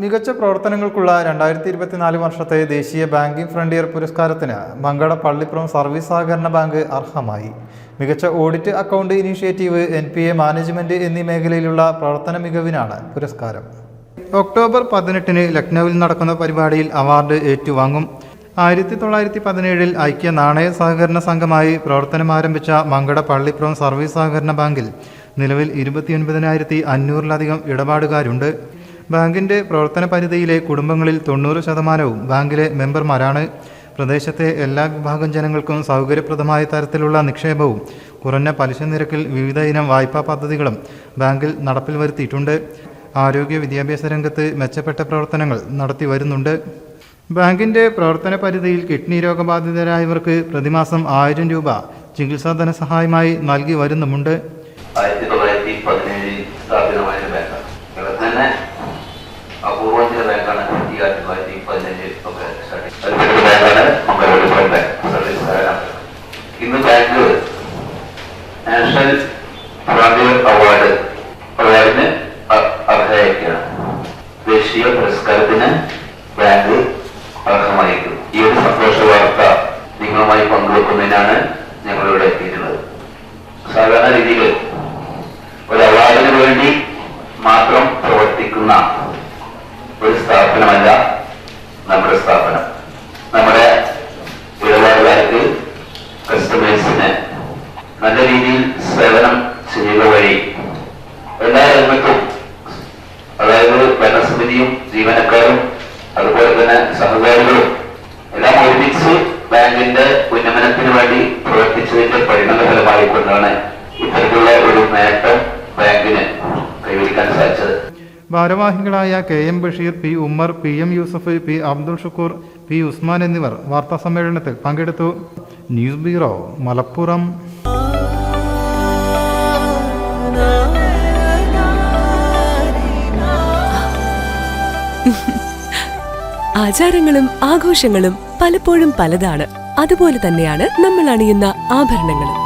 മികച്ച പ്രവർത്തനങ്ങൾക്കുള്ള രണ്ടായിരത്തി ഇരുപത്തിനാല് വർഷത്തെ ദേശീയ ബാങ്കിംഗ് ഫ്രണ്ടിയർ പുരസ്കാരത്തിന് മങ്കട പള്ളിപ്പുറം സർവീസ് സഹകരണ ബാങ്ക് അർഹമായി. മികച്ച audit account initiative N P A management എന്നീ മേഖലയിലുള്ള പ്രവർത്തന മികവിനാണ് പുരസ്കാരം. ഒക്ടോബർ പതിനെട്ടിന് ലക്നൌവിൽ നടക്കുന്ന പരിപാടിയിൽ അവാർഡ് ഏറ്റുവാങ്ങും. ആയിരത്തി തൊള്ളായിരത്തി പതിനേഴിൽ ഐക്യ നാണയ സഹകരണ സംഘമായി പ്രവർത്തനം ആരംഭിച്ച മങ്കട പള്ളിപ്പുറം സർവീസ് സഹകരണ ബാങ്കിൽ നിലവിൽ ഇരുപത്തിയൊൻപതിനായിരത്തി അഞ്ഞൂറിലധികം ഇടപാടുകാരുണ്ട്. ബാങ്കിന്റെ പ്രവർത്തന പരിധിയിലെ കുടുംബങ്ങളിൽ തൊണ്ണൂറ് ശതമാനവും ബാങ്കിലെ മെമ്പർമാരാണ്. പ്രദേശത്തെ എല്ലാ വിഭാഗം ജനങ്ങൾക്കും സൗകര്യപ്രദമായ തരത്തിലുള്ള നിക്ഷേപവും കുറഞ്ഞ പലിശ നിരക്കിൽ വിവിധ ഇനം വായ്പാ പദ്ധതികളും ബാങ്കിൽ നടപ്പിൽ വരുത്തിയിട്ടുണ്ട്. ആരോഗ്യ വിദ്യാഭ്യാസ രംഗത്ത് മെച്ചപ്പെട്ട പ്രവർത്തനങ്ങൾ നടത്തി വരുന്നുണ്ട്. ബാങ്കിന്റെ പ്രവർത്തന പരിധിയിൽ കിഡ്നി രോഗബാധിതരായവർക്ക് പ്രതിമാസം ആയിരം രൂപ ചികിത്സാ ധനസഹായമായി നൽകി വരുന്നുമുണ്ട്. ആയിരത്തി തൊള്ളായിരത്തി പതിനേഴിൽ സ്ഥാപിതമായ ഒരു ബാങ്കാണ് കേരളത്തിൽ തന്നെ അപൂർവം ചില ബാങ്കാണ് ഈ ആയിരത്തി തൊള്ളായിരത്തി പതിനഞ്ച് ഒക്കെ സ്റ്റാർട്ട് ചെയ്തത് ബാങ്കാണ് നമ്മുടെ വെളിപ്പാട് ബാങ്ക് സർവീസ് സഹകരണ ഇന്ന് ബാങ്ക് നാഷണൽ ഫ്രോണ്ടിയർ അവാർഡ് അവാർഡിന് അ- ദേശീയ പുരസ്കാരത്തിന് ബാങ്ക് അർഹമായിരിക്കുന്നു. ഈ ഒരു സന്തോഷ വാർത്ത നിങ്ങളുമായി പങ്കുവെക്കുന്നതിനാണ് ഞങ്ങളിവിടെ എത്തിയിട്ടുള്ളത്. സാധാരണ രീതിയിൽ ഒരു അവാർഡിന് വേണ്ടി മാത്രം പ്രവർത്തിക്കുന്ന ഒരു സ്ഥാപനമല്ല നമ്മുടെ സ്ഥാപനം. നമ്മുടെ ഇടപാടുകാർക്ക് കസ്റ്റമേഴ്സിന് നല്ല രീതിയിൽ സേവനം ചെയ്യുക വഴി എല്ലാ രംഗത്തും അതായത് ഭരണസമിതിയും ജീവനക്കാരും അതുപോലെ തന്നെ സഹകാരികളും എല്ലാം ഒരുമിച്ച് ബാങ്കിന്റെ ഉന്നമനത്തിന് വേണ്ടി പ്രവർത്തിച്ചതിന്റെ പരിണത ഫലമായിക്കൊണ്ടാണ് ഇത്തരത്തിലുള്ള ഒരു നേട്ടം ഭാരവാഹികളായ K M Basheer P Ummer P M Yusuf P Abdul Shukkur P Usman എന്നിവർ വാർത്താ സമ്മേളനത്തിൽ പങ്കെടുത്തു. News bureau Malappuram. ആചാരങ്ങളും ആഘോഷങ്ങളും പലപ്പോഴും പലതാണ്. അതുപോലെ തന്നെയാണ് നമ്മൾ അണിയുന്ന ആഭരണങ്ങളും.